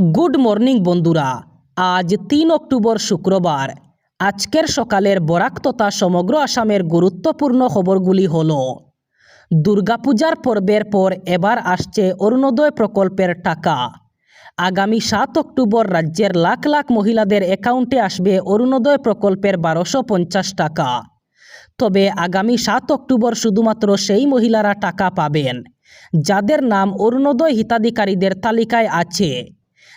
Good morning বন্ধুরা। আজ তিন অক্টোবর শুক্রবার। আজকের সকালের বরাক তথা সমগ্র আসামের গুরুত্বপূর্ণ খবরগুলি হল, দুর্গাপূজার পর্বের পর এবার আসছে অরুণোদয় প্রকল্পের টাকা। আগামী সাত অক্টোবর রাজ্যের লাখ লাখ মহিলাদের অ্যাকাউন্টে আসবে অরুণোদয় প্রকল্পের বারোশো পঞ্চাশ টাকা। তবে আগামী সাত অক্টোবর শুধুমাত্র সেই মহিলারা টাকা পাবেন, যাদের নাম অরুণোদয় হিতাধিকারীদের তালিকায় আছে।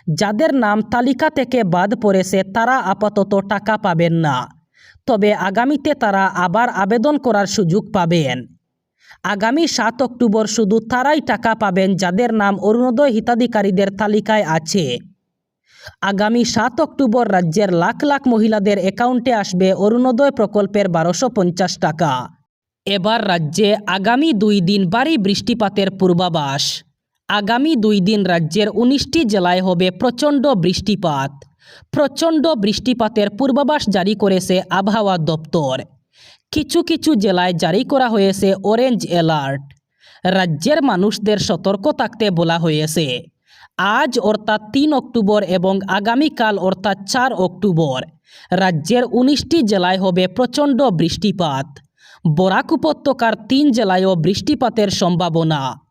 যাদের নাম তালিকা থেকে বাদ পড়েছে, তারা আপাতত টাকা পাবেন না। তবে আগামীতে তারা আবার আবেদন করার সুযোগ পাবেন। আগামী সাত অক্টোবর শুধু তারাই টাকা পাবেন যাদের নাম অরুণোদয় হিতাধিকারীদের তালিকায় আছে। আগামী সাত অক্টোবর রাজ্যের লাখ লাখ মহিলাদের অ্যাকাউন্টে আসবে অরুণোদয় প্রকল্পের বারোশো পঞ্চাশ টাকা। এবার রাজ্যে আগামী দুই দিন ভারী বৃষ্টিপাতের পূর্বাভাস। আগামী দুই দিন রাজ্যের উনিশটি জেলায় হবে প্রচণ্ড বৃষ্টিপাত। প্রচণ্ড বৃষ্টিপাতের পূর্বাভাস জারি করেছে আবহাওয়া দপ্তর। কিছু কিছু জেলায় জারি করা হয়েছে অরেঞ্জ অ্যালার্ট রাজ্যের মানুষদের সতর্ক থাকতে বলা হয়েছে। আজ অর্থাৎ তিন অক্টোবর এবং আগামীকাল অর্থাৎ চার অক্টোবর। রাজ্যের উনিশটি জেলায় হবে প্রচণ্ড বৃষ্টিপাত। বরাক উপত্যকার তিন জেলায়ও বৃষ্টিপাতের সম্ভাবনা।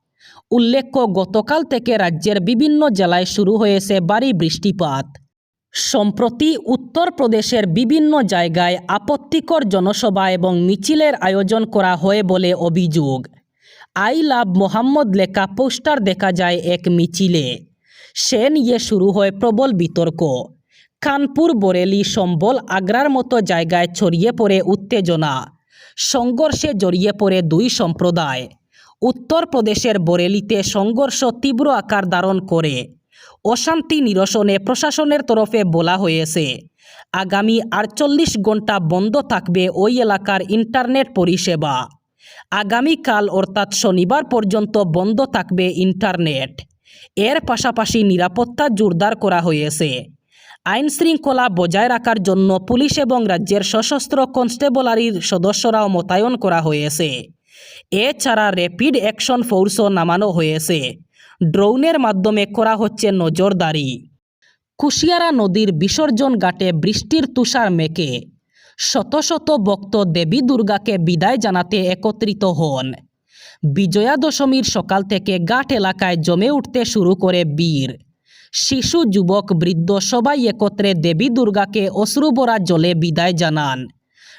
উল্লেখ্য, গতকাল থেকে রাজ্যের বিভিন্ন জেলায় শুরু হয়েছে ভারী বৃষ্টিপাত। সম্প্রতি উত্তরপ্রদেশের বিভিন্ন জায়গায় আপত্তিকর জনসভা এবং মিছিলের আয়োজন করা হয় বলে অভিযোগ। আই লাভ মোহাম্মদ লেখা পোস্টার দেখা যায় এক মিছিলে। সে নিয়ে শুরু হয় প্রবল বিতর্ক। কানপুর, বরেলি, সম্বল, আগ্রার মতো জায়গায় ছড়িয়ে পড়ে উত্তেজনা। সংঘর্ষে জড়িয়ে পড়ে দুই সম্প্রদায়। উত্তরপ্রদেশের বরেলিতে সংঘর্ষ তীব্র আকার ধারণ করে। অশান্তি নিরসনে প্রশাসনের তরফে বলা হয়েছে, আগামী আটচল্লিশ ঘণ্টা বন্ধ থাকবে ওই এলাকার ইন্টারনেট পরিষেবা। আগামীকাল অর্থাৎ শনিবার পর্যন্ত বন্ধ থাকবে ইন্টারনেট। এর পাশাপাশি নিরাপত্তা জোরদার করা হয়েছে। আইন শৃঙ্খলা বজায় রাখার জন্য পুলিশ এবং রাজ্যের সশস্ত্র কনস্টেবলারির সদস্যরাও মোতায়েন করা হয়েছে। এছাড়া র্যাপিড অ্যাকশন ফোর্সও নামানো হয়েছে। ড্রোনের মাধ্যমে করা হচ্ছে নজরদারি। কুশিয়ারা নদীর বিসর্জন ঘাটে বৃষ্টির তুষার মেকে। শত শত ভক্ত দেবী দুর্গাকে বিদায় জানাতে একত্রিত হন। বিজয়া দশমীর সকাল থেকে ঘাট এলাকায় জমে উঠতে শুরু করে বীর। শিশু, যুবক, বৃদ্ধ সবাই একত্রে দেবী দুর্গাকে অশ্রুবরা জলে বিদায় জানান।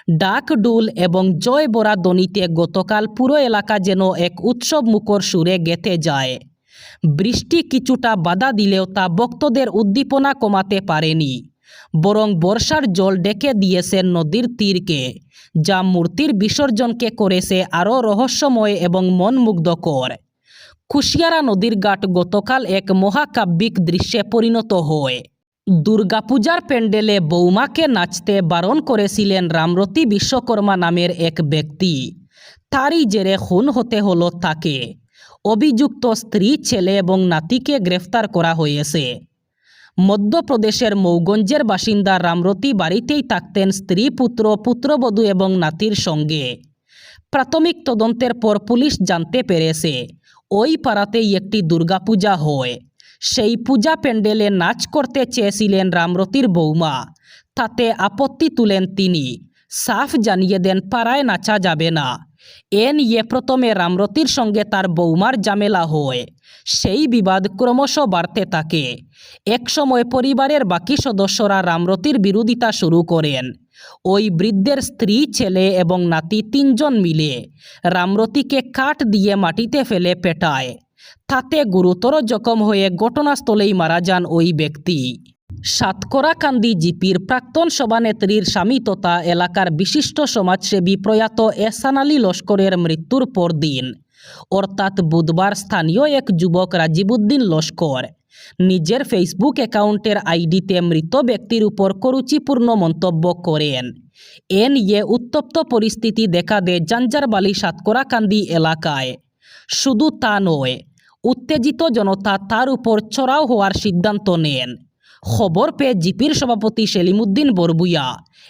ডাক ডুল এবং জয় বরা দনিতে গতকাল পুরো এলাকা যেন এক উৎসব মুখর সুরে গেঁথে যায়। বৃষ্টি কিছুটা বাধা দিলেও তা ভক্তদের উদ্দীপনা কমাতে পারেনি। বরং বর্ষার জল ডেকে দিয়েছে নদীর তীরকে, যা মূর্তির বিসর্জনকে করেছে আরও রহস্যময় এবং মনমুগ্ধকর। কুশিয়ারা নদীর ঘাট গতকাল এক মহাকাব্যিক দৃশ্যে পরিণত হয়। দুর্গাপূজার প্যান্ডেলে বৌমাকে নাচতে বারণ করেছিলেন রামরতি বিশ্বকর্মা নামের এক ব্যক্তি। তারই জেরে খুন হতে হলো তাকে। অভিযুক্ত স্ত্রী, ছেলে এবং নাতিকে গ্রেফতার করা হয়েছে। মধ্যপ্রদেশের মৌগঞ্জের বাসিন্দা রামরতি বাড়িতেই থাকতেন স্ত্রী, পুত্র, পুত্রবধূ এবং নাতির সঙ্গে। প্রাথমিক তদন্তের পর পুলিশ জানতে পেরেছে, ওই পাড়াতেই একটি দুর্গাপূজা হয়। সেই পূজা প্যান্ডেলে নাচ করতে চেয়েছিলেন রামরতির বৌমা। তাতে আপত্তি তুলেন তিনি। সাফ জানিয়ে দেন, পাড়ায় নাচা যাবে না। এ নিয়ে প্রথমে রামরতির সঙ্গে তার বৌমার জামেলা হয়। সেই বিবাদ ক্রমশ বাড়তে থাকে। একসময় পরিবারের বাকি সদস্যরা রামরতির বিরোধিতা শুরু করেন। ওই বৃদ্ধের স্ত্রী, ছেলে এবং নাতি তিনজন মিলে রামরতিকে কাঠ দিয়ে মাটিতে ফেলে পেটায়। তাতে গুরুতর জখম হয়ে ঘটনাস্থলেই মারা যান ওই ব্যক্তি। সাতকরাকান্দি জিপির প্রাক্তন সভানেত্রীর স্বামী তথা এলাকার বিশিষ্ট সমাজসেবী প্রয়াত এহসান আলী লস্করের মৃত্যুর পরদিন। অর্থাৎ বুধবার স্থানীয় এক যুবক রাজিবুদ্দিন লস্কর নিজের ফেসবুক অ্যাকাউন্টের আইডিতে মৃত ব্যক্তির উপর করুচিপূর্ণ মন্তব্য করেন। এ নিয়ে উত্তপ্ত পরিস্থিতি দেখা দেয় জাঞ্জারবালি সাতকরাকান্দি এলাকায়। শুধু তা নয় উত্তেজিত জনতা তার উপর চড়াও হওয়ার সিদ্ধান্ত নেন। খবর পেয়ে জিপির সভাপতি সেলিমুদ্দিন বরবুইয়া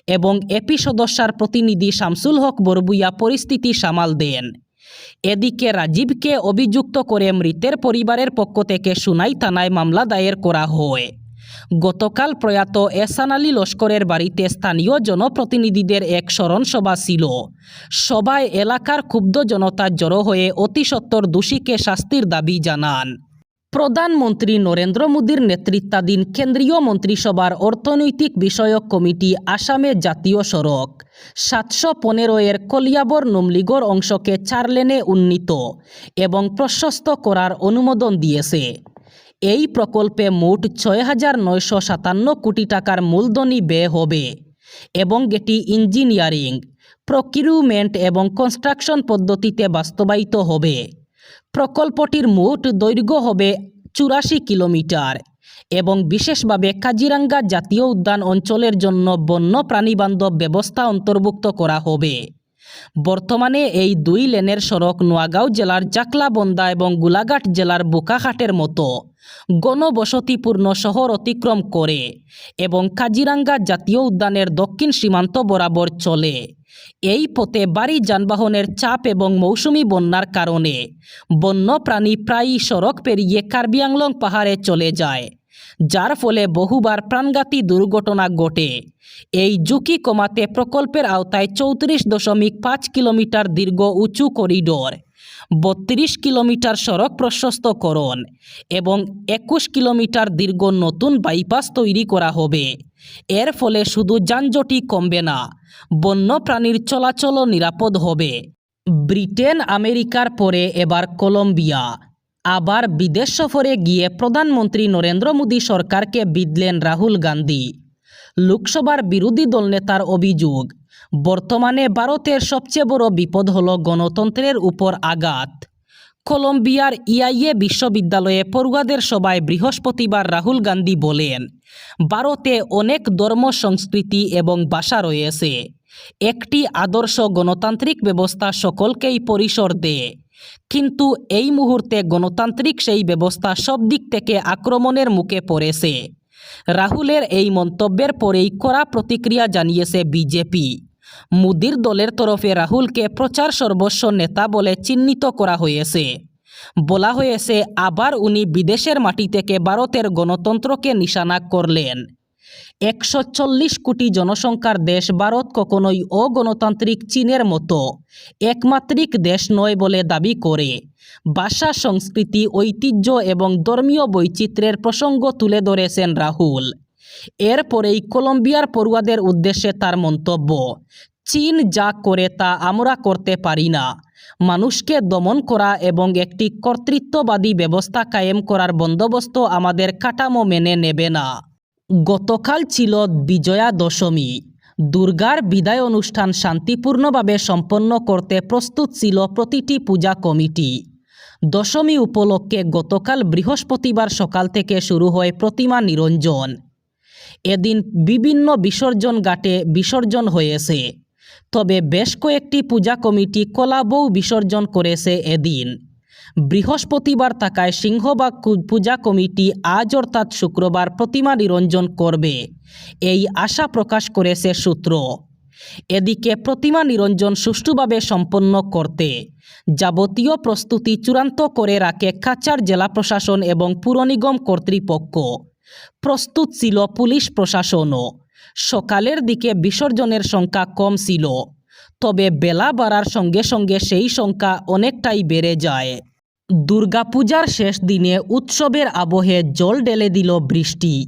এবং এপি সদস্যার প্রতিনিধি শামসুল হক বরবুইয়া পরিস্থিতি সামাল দেন। এদিকে রাজীবকে অভিযুক্ত করে মৃতের পরিবারের পক্ষ থেকে সুনাই থানায় মামলা দায়ের করা হয়। গতকাল প্রয়াত এসান আলী লস্করের বাড়িতে স্থানীয় জনপ্রতিনিধিদের এক স্মরণসভা ছিল। সভায় এলাকার ক্ষুব্ধ জনতা জড়ো হয়ে অতি সত্বর দোষীকে শাস্তির দাবি জানান। প্রধানমন্ত্রী নরেন্দ্র মোদীর নেতৃত্বাধীন কেন্দ্রীয় মন্ত্রিসভার অর্থনৈতিক বিষয়ক কমিটি আসামে জাতীয় সড়ক। সাতশো পনেরো এর কলিয়াবর নুমলিগড় অংশকে চার লেনে উন্নীত এবং প্রশস্ত করার অনুমোদন দিয়েছে। এই প্রকল্পে মোট ছয় হাজার নয়শো সাতান্ন কোটি টাকার মূলধনী ব্যয় হবে এবং এটি ইঞ্জিনিয়ারিং প্রকিউরমেন্ট এবং কনস্ট্রাকশন পদ্ধতিতে বাস্তবায়িত হবে। প্রকল্পটির মোট দৈর্ঘ্য হবে চুরাশি কিলোমিটার এবং বিশেষভাবে কাজিরাঙ্গা জাতীয় উদ্যান অঞ্চলের জন্য বন্য প্রাণীবান্ধব ব্যবস্থা অন্তর্ভুক্ত করা হবে। বর্তমানে এই দুই লেনের সড়ক নোয়াগাঁও জেলার জাকলাবন্দা এবং গোলাঘাট জেলার বোকাঘাটের মতো গণবসতিপূর্ণ শহর অতিক্রম করে এবং কাজিরাঙ্গা জাতীয় উদ্যানের দক্ষিণ সীমান্ত বরাবর চলে। এই পথে বাড়ি যানবাহনের চাপ এবং মৌসুমি বন্যার কারণে বন্যপ্রাণী প্রায়ই সড়ক পেরিয়ে কার্বি আংলং পাহাড়ে চলে যায়। যার ফলে বহুবার প্রাণঘাতী দুর্ঘটনা ঘটে। এই ঝুঁকি কমাতে প্রকল্পের আওতায় চৌত্রিশ দশমিক পাঁচ কিলোমিটার দীর্ঘ উঁচু করিডোর, বত্রিশ কিলোমিটার সড়ক প্রশস্তকরণ এবং একুশ কিলোমিটার দীর্ঘ নতুন বাইপাস তৈরি করা হবে। এর ফলে শুধু যানজটই কমবে না, বন্যপ্রাণীর চলাচলও নিরাপদ হবে। ব্রিটেন, আমেরিকার পরে এবার কলম্বিয়া। আবার বিদেশ সফরে গিয়ে প্রধানমন্ত্রী নরেন্দ্র মোদী সরকারকে বিদলেন রাহুল গান্ধী। লোকসভার বিরোধী দলনেতার অভিযোগ, বর্তমানে ভারতের সবচেয়ে বড় বিপদ হল গণতন্ত্রের উপর আঘাত। কলম্বিয়ার ইআইএ বিশ্ববিদ্যালয়ে পড়ুয়াদের সভায় বৃহস্পতিবার রাহুল গান্ধী বলেন, ভারতে অনেক ধর্ম সংস্কৃতি এবং ভাষা রয়েছে। একটি আদর্শ গণতান্ত্রিক ব্যবস্থা সকলকেই পরিসর দেয়। কিন্তু এই মুহূর্তে গণতান্ত্রিক সেই ব্যবস্থা সব দিক থেকে আক্রমণের মুখে পড়েছে। রাহুলের এই মন্তব্যের পরেই কড়া প্রতিক্রিয়া জানিয়েছে বিজেপি। মোদির দলের তরফে রাহুলকে প্রচার সর্বস্ব নেতা বলে চিহ্নিত করা হয়েছে। বলা হয়েছে, আবার উনি বিদেশের মাটি থেকে ভারতের গণতন্ত্রকে নিশানা করলেন। একশো চল্লিশ কোটি জনসংখ্যার দেশ ভারত কখনোই অগণতান্ত্রিক চীনের মতো, একমাত্রিক দেশ নয় বলে দাবি করে। ভাষা, সংস্কৃতি, ঐতিহ্য এবং ধর্মীয় বৈচিত্র্যের প্রসঙ্গ তুলে ধরেছেন রাহুল। এরপরেই কলম্বিয়ার পড়ুয়াদের উদ্দেশ্যে তার মন্তব্য, চীন যা করে তা আমরা করতে পারি না। মানুষকে দমন করা এবং একটি কর্তৃত্ববাদী ব্যবস্থা কায়েম করার বন্দোবস্ত আমাদের কাঠামো মেনে নেবে না। গতকাল ছিল বিজয়া দশমী দুর্গার বিদায় অনুষ্ঠান শান্তিপূর্ণভাবে সম্পন্ন করতে প্রস্তুত ছিল প্রতিটি পূজা কমিটি। দশমী উপলক্ষে গতকাল বৃহস্পতিবার সকাল থেকে শুরু হয় প্রতিমা নিরঞ্জন। এদিন বিভিন্ন বিসর্জন ঘাটে বিসর্জন হয়েছে। তবে বেশ কয়েকটি পূজা কমিটি কলাবৌ বিসর্জন করেছে এদিন। বৃহস্পতিবার থাকায় সিংহবাগ পূজা কমিটি আজ অর্থাৎ শুক্রবার প্রতিমা নিরঞ্জন করবে। এই আশা প্রকাশ করেছে সূত্র। এদিকে প্রতিমা নিরঞ্জন সুষ্ঠুভাবে সম্পন্ন করতে যাবতীয় প্রস্তুতি চূড়ান্ত করে রাখে কাচার জেলা প্রশাসন এবং পুরনিগম কর্তৃপক্ষ। প্রস্তুত ছিল পুলিশ প্রশাসনও। সকালের দিকে বিসর্জনের সংখ্যা কম ছিল। তবে বেলা বাড়ার সঙ্গে সঙ্গে সেই সংখ্যা অনেকটাই বেড়ে যায়। দুর্গাপূজার শেষ দিনে উৎসবের আবহে জল ঢেলে দিল বৃষ্টি।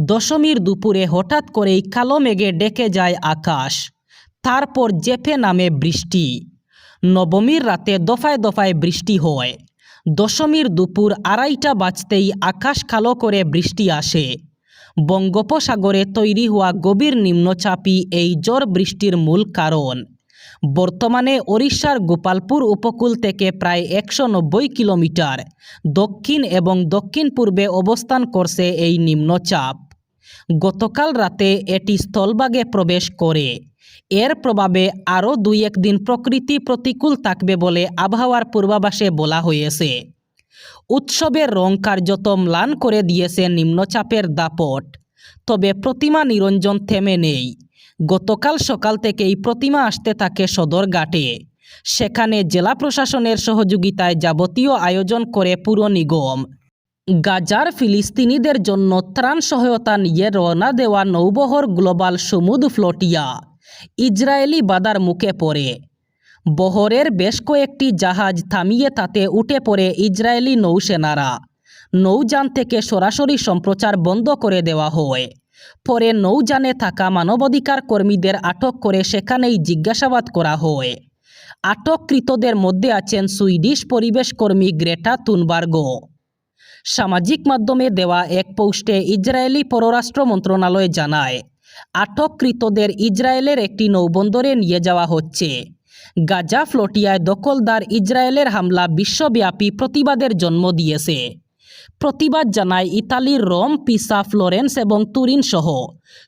দশমীর দুপুরে হঠাৎ করেই কালো মেঘে ডেকে যায় আকাশ। তারপর জেপে নামে বৃষ্টি। নবমীর রাতে দফায় দফায় বৃষ্টি হয়। দশমীর দুপুর আড়াইটা বাজতেই আকাশ কালো করে বৃষ্টি আসে। বঙ্গোপসাগরে তৈরি হওয়া গভীর নিম্নচাপই এই ঝড় বৃষ্টির মূল কারণ। বর্তমানে ওড়িশার গোপালপুর উপকূল থেকে প্রায় একশো নব্বই কিলোমিটার। দক্ষিণ এবং দক্ষিণ পূর্বে অবস্থান করছে এই নিম্নচাপ। গতকাল রাতে এটি স্থলভাগে প্রবেশ করে। এর প্রভাবে আরও দুই একদিন প্রকৃতি প্রতিকূল থাকবে বলে আবহাওয়ার পূর্বাভাসে বলা হয়েছে। উৎসবের রং কার্যত ম্লান করে দিয়েছে নিম্নচাপের দাপট। তবে প্রতিমা নিরঞ্জন থেমে নেই। গতকাল সকাল থেকেই প্রতিমা আসতে থাকে সদর সদরঘাটে সেখানে জেলা প্রশাসনের সহযোগিতায় যাবতীয় আয়োজন করে পুর নিগম। গাজার ফিলিস্তিনিদের জন্য ত্রাণ সহায়তা নিয়ে রওনা দেওয়া নৌবহর গ্লোবাল সমুদ ফ্লোটিয়া ইসরায়েলি বাদার মুখে পড়ে। বহরের বেশ কয়েকটি জাহাজ থামিয়ে তাতে উঠে পড়ে ইসরায়েলি নৌসেনারা। নৌযান থেকে সরাসরি সম্প্রচার বন্ধ করে দেওয়া হয়। পরে নৌযানে থাকা মানবাধিকার কর্মীদের আটক করে সেখানেই জিজ্ঞাসাবাদ করা হয়। আটককৃতদের মধ্যে আছেন সুইডিশ পরিবেশ কর্মী গ্রেটা তুনবার্গো। সামাজিক মাধ্যমে দেওয়া এক পোস্টে ইসরায়েলি পররাষ্ট্র মন্ত্রণালয় জানায়, আটককৃতদের ইসরায়েলের একটি নৌবন্দরে নিয়ে যাওয়া হচ্ছে। গাজা ফ্লোটিয়ায় দখলদার ইসরায়েলের হামলা বিশ্বব্যাপী প্রতিবাদের জন্ম দিয়েছে। প্রতিবাদ জানায় ইতালির রোম, পিসা, ফ্লোরেন্স এবং তুরিন সহ।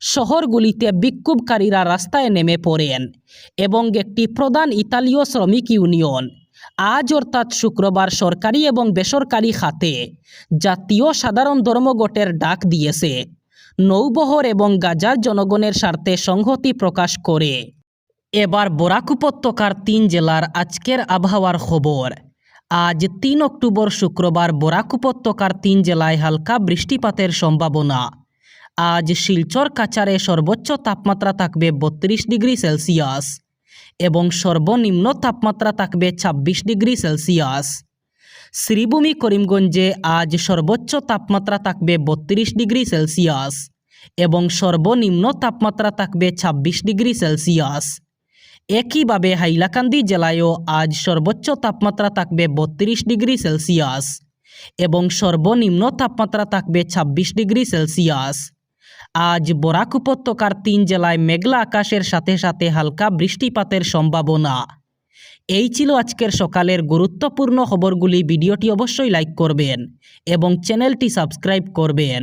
শহরগুলিতে বিক্ষোভকারীরা রাস্তায় নেমে পড়েন এবং একটি প্রধান ইতালীয় শ্রমিক ইউনিয়ন। আজ অর্থাৎ শুক্রবার সরকারি এবং বেসরকারি খাতে জাতীয় সাধারণ ধর্মঘটের ডাক দিয়েছে। নৌবহর এবং গাজার জনগণের স্বার্থে সংহতি প্রকাশ করে। এবার বরাক উপত্যকার তিন জেলার আজকের আবহাওয়ার খবর। আজ তিন অক্টোবর শুক্রবার বরাক উপত্যকার তিন জেলায় হালকা বৃষ্টিপাতের সম্ভাবনা। আজ শিলচর কাচারে সর্বোচ্চ তাপমাত্রা থাকবে বত্রিশ ডিগ্রি সেলসিয়াস এবং সর্বনিম্ন তাপমাত্রা থাকবে ছাব্বিশ ডিগ্রি সেলসিয়াস। শ্রীভূমি করিমগঞ্জে আজ সর্বোচ্চ তাপমাত্রা থাকবে বত্রিশ ডিগ্রি সেলসিয়াস এবং সর্বনিম্ন তাপমাত্রা থাকবে ছাব্বিশ ডিগ্রি সেলসিয়াস। একইভাবে হাইলাকান্দি জেলায়ও আজ সর্বোচ্চ তাপমাত্রা থাকবে বত্রিশ ডিগ্রি সেলসিয়াস এবং সর্বনিম্ন তাপমাত্রা থাকবে ছাব্বিশ ডিগ্রি সেলসিয়াস। আজ বরাক উপত্যকার তিন জেলায় মেঘলা আকাশের সাথে সাথে হালকা বৃষ্টিপাতের সম্ভাবনা। এই ছিল আজকের সকালের গুরুত্বপূর্ণ খবরগুলি। ভিডিওটি অবশ্যই লাইক করবেন এবং চ্যানেলটি সাবস্ক্রাইব করবেন।